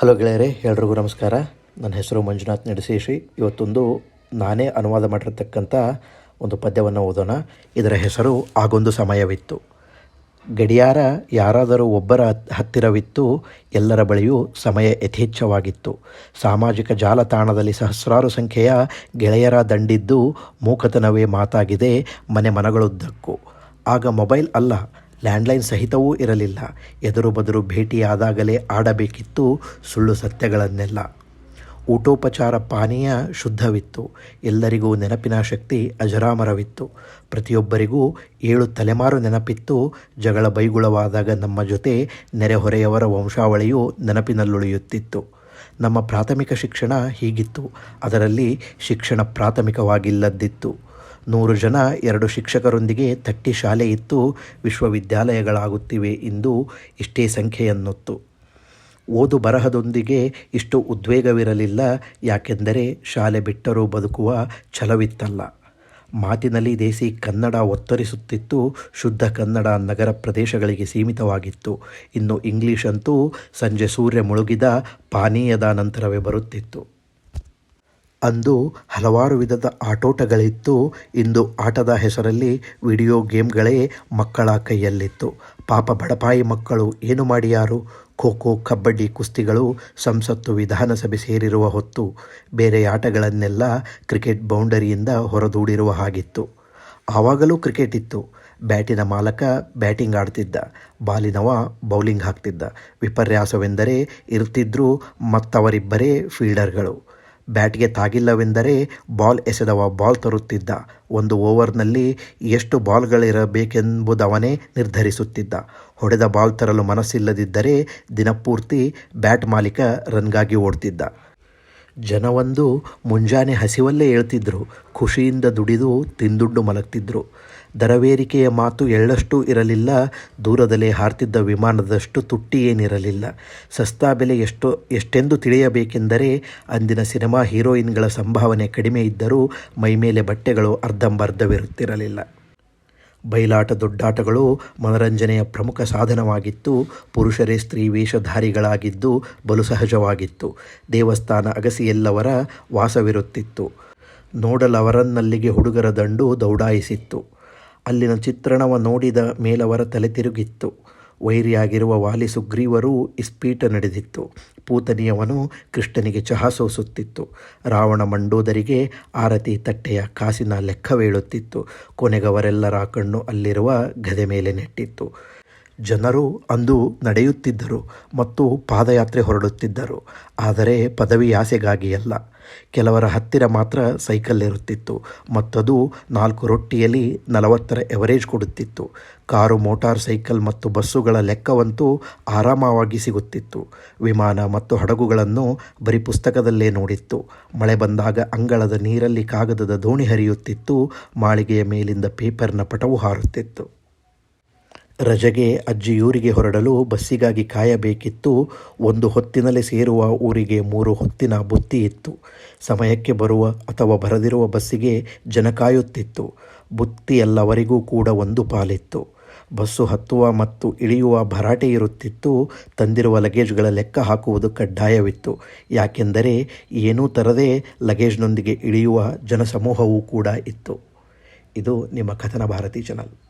Hello ಗೆಳೆಯರೇ, ಎಲ್ರಿಗೂ ನಮಸ್ಕಾರ. ನನ್ನ ಹೆಸರು ಮಂಜುನಾಥ್ ನಡೆಸೇಶಿ ಇವತ್ತೊಂದು ನಾನೇ ಅನುವಾದ ಮಾಡಿರತಕ್ಕಂಥ ಒಂದು ಪದ್ಯವನ್ನು ಓದೋಣ. ಇದರ ಹೆಸರು ಆಗೊಂದು ಸಮಯವಿತ್ತು ಗಡಿಯಾರ ಯಾರಾದರೂ ಒಬ್ಬರ ಹತ್ತಿರವಿತ್ತು, ಎಲ್ಲರ ಬಳಿಯೂ ಸಮಯ ಯಥೇಚ್ಛವಾಗಿತ್ತು. ಸಾಮಾಜಿಕ ಜಾಲತಾಣದಲ್ಲಿ ಸಹಸ್ರಾರು ಸಂಖ್ಯೆಯ ಗೆಳೆಯರ ದಂಡಿದ್ದು ಮೂಕತನವೇ ಮಾತಾಗಿದೆ ಮನೆ ಮನಗಳುದ್ದಕ್ಕೂ. ಆಗ ಮೊಬೈಲ್ ಅಲ್ಲ ಲ್ಯಾಂಡ್ಲೈನ್ ಸಹಿತವೂ ಇರಲಿಲ್ಲ. ಎದುರು ಬದುರು ಭೇಟಿಯಾದಾಗಲೇ ಆಡಬೇಕಿತ್ತು ಸುಳ್ಳು ಸತ್ಯಗಳನ್ನೆಲ್ಲ. ಊಟೋಪಚಾರ ಪಾನೀಯ ಶುದ್ಧವಿತ್ತು. ಎಲ್ಲರಿಗೂ ನೆನಪಿನ ಶಕ್ತಿ ಅಜರಾಮರವಿತ್ತು. ಪ್ರತಿಯೊಬ್ಬರಿಗೂ ಏಳು ತಲೆಮಾರು ನೆನಪಿತ್ತು. ಜಗಳ ಬೈಗುಳವಾದಾಗ ನಮ್ಮ ಜೊತೆ ನೆರೆಹೊರೆಯವರ ವಂಶಾವಳಿಯು ನೆನಪಿನಲ್ಲುಳಿಯುತ್ತಿತ್ತು. ನಮ್ಮ ಪ್ರಾಥಮಿಕ ಶಿಕ್ಷಣ ಹೀಗಿತ್ತು. ಅದರಲ್ಲಿ ಶಿಕ್ಷಣ ಪ್ರಾಥಮಿಕವಾಗಿಲ್ಲದ್ದಿತ್ತು. ನೂರು ಜನ ಎರಡು ಶಿಕ್ಷಕರೊಂದಿಗೆ ತಟ್ಟಿ ಶಾಲೆ ಇತ್ತು, ವಿಶ್ವವಿದ್ಯಾಲಯಗಳಾಗುತ್ತಿವೆ ಎಂದು ಇಷ್ಟೇ ಸಂಖ್ಯೆಯನ್ನೊತ್ತು. ಓದು ಬರಹದೊಂದಿಗೆ ಇಷ್ಟು ಉದ್ವೇಗವಿರಲಿಲ್ಲ, ಯಾಕೆಂದರೆ ಶಾಲೆ ಬಿಟ್ಟರೂ ಬದುಕುವ ಛಲವಿತ್ತಲ್ಲ. ಮಾತಿನಲ್ಲಿ ದೇಸಿ ಕನ್ನಡ ಒತ್ತರಿಸುತ್ತಿತ್ತು, ಶುದ್ಧ ಕನ್ನಡ ನಗರ ಪ್ರದೇಶಗಳಿಗೆ ಸೀಮಿತವಾಗಿತ್ತು. ಇನ್ನು ಇಂಗ್ಲೀಷ್ ಅಂತೂ ಸಂಜೆ ಸೂರ್ಯ ಮುಳುಗಿದ ಪಾನೀಯದ ನಂತರವೇ ಬರುತ್ತಿತ್ತು. ಅಂದು ಹಲವಾರು ವಿಧದ ಆಟೋಟಗಳಿತ್ತು. ಇಂದು ಆಟದ ಹೆಸರಲ್ಲಿ ವಿಡಿಯೋ ಗೇಮ್ಗಳೇ ಮಕ್ಕಳ ಕೈಯಲ್ಲಿತ್ತು. ಪಾಪ ಬಡಪಾಯಿ ಮಕ್ಕಳು ಏನು ಮಾಡಿಯಾರು? ಖೋ ಖೋ ಕಬಡ್ಡಿ ಕುಸ್ತಿಗಳು ಸಂಸತ್ತು ವಿಧಾನಸಭೆ ಸೇರಿರುವ ಹೊತ್ತು ಬೇರೆ ಆಟಗಳನ್ನೆಲ್ಲ ಕ್ರಿಕೆಟ್ ಬೌಂಡರಿಯಿಂದ ಹೊರದೂಡಿರುವ ಹಾಗಿತ್ತು. ಆವಾಗಲೂ ಕ್ರಿಕೆಟ್ ಇತ್ತು. ಬ್ಯಾಟಿನ ಮಾಲಕ ಬ್ಯಾಟಿಂಗ್ ಆಡ್ತಿದ್ದ. ಬಾಲಿನವ ಬೌಲಿಂಗ್ ಹಾಕ್ತಿದ್ದ. ವಿಪರ್ಯಾಸವೆಂದರೆ ಇರ್ತಿದ್ರು ಮತ್ತವರಿಬ್ಬರೇ ಫೀಲ್ಡರ್ಗಳು. ಬ್ಯಾಟ್ಗೆ ತಾಗಿಲ್ಲವೆಂದರೆ ಬಾಲ್ ಎಸೆದವ, ಬಾಲ್ ತರುತ್ತಿದ್ದ. ಒಂದು ಓವರ್ನಲ್ಲಿ ಎಷ್ಟು ಬಾಲ್ಗಳಿರಬೇಕೆಂಬುದವನೇ ನಿರ್ಧರಿಸುತ್ತಿದ್ದ. ಹೊಡೆದ ಬಾಲ್ ತರಲು ಮನಸ್ಸಿಲ್ಲದಿದ್ದರೆ ದಿನಪೂರ್ತಿ ಬ್ಯಾಟ್ ಮಾಲೀಕ ರನ್ಗಾಗಿ ಓಡ್ತಿದ್ದ. ಜನವೊಂದು ಮುಂಜಾನೆ ಹಸಿವಲ್ಲೇ ಹೇಳ್ತಿದ್ರು ಖುಷಿಯಿಂದ ದುಡಿದು ತಿಂದುಂಡು ಮಲಗ್ತಿದ್ರು. ದರವೇರಿಕೆಯ ಮಾತು ಎಳ್ಳಷ್ಟೂ ಇರಲಿಲ್ಲ, ದೂರದಲ್ಲೇ ಹಾರ್ತಿದ್ದ ವಿಮಾನದಷ್ಟು ತುಟ್ಟಿ ಏನಿರಲಿಲ್ಲ. ಸಸ್ತಾ ಬೆಲೆ ಎಷ್ಟು, ಎಷ್ಟೆಂದು ತಿಳಿಯಬೇಕೆಂದರೆ ಅಂದಿನ ಸಿನಿಮಾ ಹೀರೋಯಿನ್ಗಳ ಸಂಭಾವನೆ ಕಡಿಮೆ ಇದ್ದರೂ ಮೈಮೇಲೆ ಬಟ್ಟೆಗಳು ಅರ್ಧಂಬರ್ಧವಿರುತ್ತಿರಲಿಲ್ಲ. ಬಯಲಾಟ ದೊಡ್ಡಾಟಗಳು ಮನರಂಜನೆಯ ಪ್ರಮುಖ ಸಾಧನವಾಗಿತ್ತು, ಪುರುಷರೇ ಸ್ತ್ರೀ ವೇಷಧಾರಿಗಳಾಗಿದ್ದು ಬಲು ಸಹಜವಾಗಿತ್ತು. ದೇವಸ್ಥಾನ ಅಗಸಿಯೆಲ್ಲವರ ವಾಸವಿರುತ್ತಿತ್ತು. ನೋಡಲವರನ್ನಲ್ಲಿಗೆ ಹುಡುಗರ ದಂಡು ದೌಡಾಯಿಸಿತ್ತು. ಅಲ್ಲಿನ ಚಿತ್ರಣವ ನೋಡಿದ ಮೇಲವರ ತಲೆ ತಿರುಗಿತ್ತು. ವೈರಿಯಾಗಿರುವ ವಾಲಿ ಸುಗ್ರೀವರು ಇಸ್ಪೀಟ ನಡೆದಿತ್ತು. ಪೂತನಿಯವನು ಕೃಷ್ಣನಿಗೆ ಚಹಾ ಸೋಸುತ್ತಿತ್ತು. ರಾವಣ ಮಂಡೋದರಿಗೆ ಆರತಿ ತಟ್ಟೆಯ ಕಾಸಿನ ಲೆಕ್ಕವೇಳುತ್ತಿತ್ತು ಕೊನೆಗವರೆಲ್ಲರ ಕಣ್ಣು ಅಲ್ಲಿರುವ ಗದೆ ಮೇಲೆ ನೆಟ್ಟಿತ್ತು. ಜನರು ಅಂದು ನಡೆಯುತ್ತಿದ್ದರು ಮತ್ತು ಪಾದಯಾತ್ರೆ ಹೊರಡುತ್ತಿದ್ದರು. ಆದರೆ ಪದವಿ ಆಸೆಗಾಗಿ ಅಲ್ಲ. ಕೆಲವರ ಹತ್ತಿರ ಮಾತ್ರ ಸೈಕಲ್ ಇರುತ್ತಿತ್ತು ಮತ್ತದು ನಾಲ್ಕು ರೊಟ್ಟಿಯಲ್ಲಿ ನಲವತ್ತರ ಎವರೇಜ್ ಕೊಡುತ್ತಿತ್ತು. ಕಾರು, ಮೋಟಾರ್, ಸೈಕಲ್ ಮತ್ತು ಬಸ್ಸುಗಳ ಲೆಕ್ಕವಂತೂ ಆರಾಮವಾಗಿ ಸಿಗುತ್ತಿತ್ತು. ವಿಮಾನ ಮತ್ತು ಹಡಗುಗಳನ್ನು ಬರೀ ಪುಸ್ತಕದಲ್ಲೇ ನೋಡಿತ್ತು. ಮಳೆ ಬಂದಾಗ ಅಂಗಳದ ನೀರಲ್ಲಿ ಕಾಗದದ ದೋಣಿ ಹರಿಯುತ್ತಿತ್ತು. ಮಾಳಿಗೆಯ ಮೇಲಿಂದ ಪೇಪರ್ನ ಪಟವು ಹಾರುತ್ತಿತ್ತು. ರಜೆಗೆ ಅಜ್ಜಿಯೂರಿಗೆ ಹೊರಡಲು ಬಸ್ಸಿಗಾಗಿ ಕಾಯಬೇಕಿತ್ತು. ಒಂದು ಹೊತ್ತಿನಲ್ಲಿ ಸೇರುವ ಊರಿಗೆ ಮೂರು ಹೊತ್ತಿನ ಬುತ್ತಿ ಇತ್ತು. ಸಮಯಕ್ಕೆ ಬರುವ ಅಥವಾ ಬರದಿರುವ ಬಸ್ಸಿಗೆ ಜನ ಕಾಯುತ್ತಿತ್ತು. ಬುತ್ತಿಯೆಲ್ಲವರಿಗೂ ಕೂಡ ಒಂದು ಪಾಲಿತ್ತು. ಬಸ್ಸು ಹತ್ತುವ ಮತ್ತು ಇಳಿಯುವ ಭರಾಟೆ ಇರುತ್ತಿತ್ತು. ತಂದಿರುವ ಲಗೇಜ್ಗಳ ಲೆಕ್ಕ ಹಾಕುವುದು ಕಡ್ಡಾಯವಿತ್ತು. ಯಾಕೆಂದರೆ ಏನೂ ತರದೇ ಲಗೇಜ್ನೊಂದಿಗೆ ಇಳಿಯುವ ಜನಸಮೂಹವೂ ಕೂಡ ಇತ್ತು. ಇದು ನಿಮ್ಮ ಕಥನ ಭಾರತಿ ಚಾನಲ್.